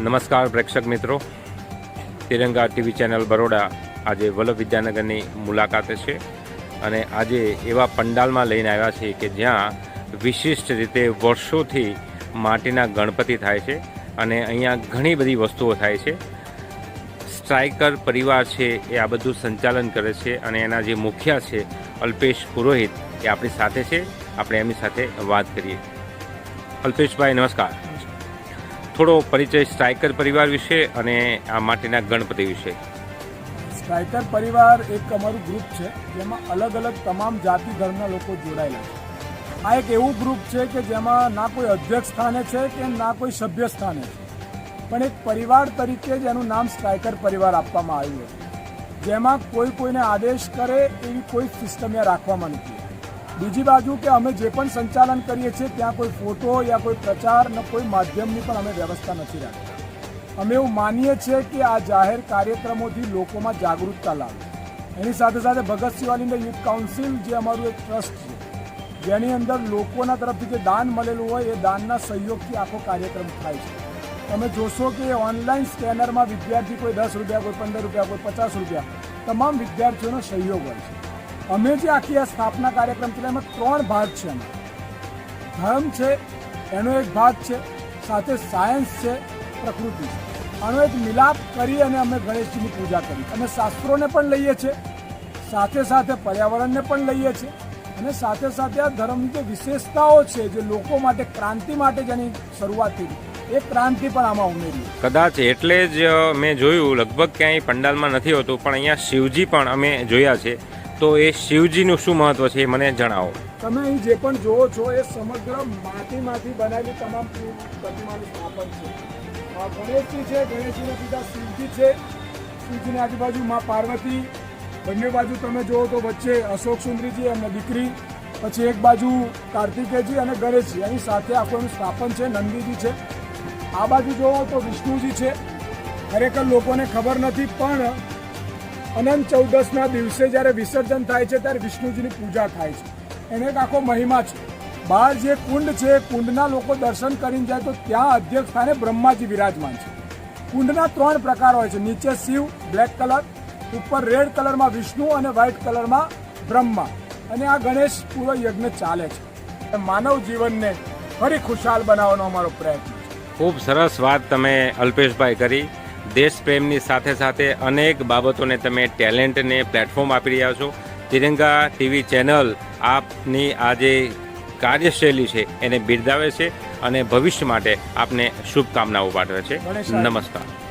નમસ્કાર પ્રેક્ષક મિત્રો. તિરંગા TV channel Baroda આજે વલ્લભ વિદ્યાનગરની મુલાકાતે છે અને આજે એવા પંડાલમાં લઈને આવ્યા છીએ કે જ્યાં વિશિષ્ટ રીતે વર્ષોથી માટીના ગણપતિ થાય છે અને અહીંયા ઘણી બધી વસ્તુઓ થાય છે. સ્ટ્રાઇકર પરિવાર છે એ આ બધું સંચાલન કરે છે અને એના જે મુખિયા છે અલ્પેશ પુરોહિત એ આપણી સાથે છે. આપણે એમની સાથે વાત કરીએ. અલ્પેશભાઈ, નમસ્કાર. થોડો પરિચય સ્ટ્રાઇકર પરિવાર વિશે અને આ માટેના ગણપતિ વિશે? સ્ટ્રાઇકર પરિવાર એક અમારું ગ્રુપ છે, જેમાં અલગ અલગ તમામ જાતિ ધર્મના લોકો જોડાયેલા છે. આ એક એવું ગ્રુપ છે કે જેમાં ના કોઈ અધ્યક્ષ સ્થાને છે કે ના કોઈ સભ્ય સ્થાને છે. પણ એક પરિવાર તરીકે જ એનું નામ સ્ટ્રાઇકર પરિવાર આપવામાં આવ્યું હતું. જેમાં કોઈ કોઈને આદેશ કરે એવી કોઈ સિસ્ટમ રાખવામાં નથી બીજી બાજુ કે અમે જે પણ સંચાલન કરીએ છીએ, ત્યાં કોઈ ફોટો યા કોઈ પ્રચાર ને કોઈ માધ્યમની પણ અમે વ્યવસ્થા નથી રાખતા અમે એવું માનીએ છીએ કે આ જાહેર કાર્યક્રમોથી લોકોમાં જાગૃતતા લાવે. એની સાથે સાથે ભગતસિંહ વાલીને યુથ કાઉન્સિલ જે અમારું એક ટ્રસ્ટ છે, જેની અંદર લોકોના તરફથી જે દાન મળેલું હોય, એ દાનના સહયોગથી આખો કાર્યક્રમ થાય છે. તમે જોશો કે ઓનલાઈન સ્કેનરમાં વિદ્યાર્થી કોઈ દસ રૂપિયા, કોઈ પંદર રૂપિયા, કોઈ પચાસ રૂપિયા, તમામ વિદ્યાર્થીઓનો સહયોગ હોય છે. અમે જે આખી આ સ્થાપના કાર્યક્રમ છે એમાં ત્રણ ભાગ છે એમાં. ધર્મ છે, એનો એક ભાગ છે, સાથે સાયન્સ છે, પ્રકૃતિ છે. આનો એક મિલાપ કરી અને અમે ગણેશજીની પૂજા કરી. અમે શાસ્ત્રોને પણ લઈએ છીએ, સાથે સાથે પર્યાવરણને પણ લઈએ છીએ, અને સાથે સાથે આ ધર્મની જે વિશેષતાઓ છે, જે લોકો માટે, ક્રાંતિ માટે જેની શરૂઆત થઈ એ ક્રાંતિ પણ આમાં ઉમેરી કદાચ એટલે જ મેં જોયું, લગભગ ક્યાંય પંડાલમાં નથી હોતું, પણ અહીંયા શિવજી પણ અમે જોયા છે. તો એ શિવજીનું શું મહત્વ છે એ મને જણાવો. તમે અહીં જે પણ જોવો છો, એ સમગ્ર માટીમાંથી બનાવેલી તમામ પ્રતિમાનું સ્થાપન છે. ગણેશજી છે, ગણેશજીના પિતા શિવજી છે. શિવજીની આજુબાજુ મા પાર્વતી. બંને બાજુ તમે જોવો તો વચ્ચે અશોક સુંદરીજી અને દીકરી. પછી એક બાજુ કાર્તિકેયજી અને ગણેશજી. એની સાથે આખું સ્થાપન છે, નંદીજી છે. આ બાજુ જોવો તો વિષ્ણુજી છે. ખરેખર લોકોને ખબર નથી, પણ અનંત ચૌદસના દિવસે જ્યારે વિસર્જન થાય છે ત્યારે વિષ્ણુજીની પૂજા થાય છે. એને એક આખો મહિમા છે. બહાર જે કુંડ છે, કુંડના લોકો દર્શન કરીને જાય તો ત્યાં અધ્યક્ષ સ્થાને બ્રહ્માજી વિરાજમાન છે. કુંડના ત્રણ પ્રકાર હોય છે. નીચે શિવ, બ્લેક કલર, ઉપર રેડ કલરમાં વિષ્ણુ અને વ્હાઇટ કલરમાં બ્રહ્મા. અને આ ગણેશ પૂરો યજ્ઞ ચાલે છે. માનવ જીવનને ફરી ખુશાલ બનાવવાનો અમારો પ્રયત્ન ખૂબ સરસ વાત તમે અલ્પેશભાઈ કરી. દેશ પ્રેમની સાથે સાથે અનેક બાબતોને તમે ટેલેન્ટને પ્લેટફોર્મ આપી રહ્યા છો. તિરંગા ટીવી ચેનલ આપની આ જે કાર્યશૈલી છે એને બિરદાવે છે અને ભવિષ્ય માટે આપને શુભકામનાઓ પાઠવે છે. નમસ્કાર.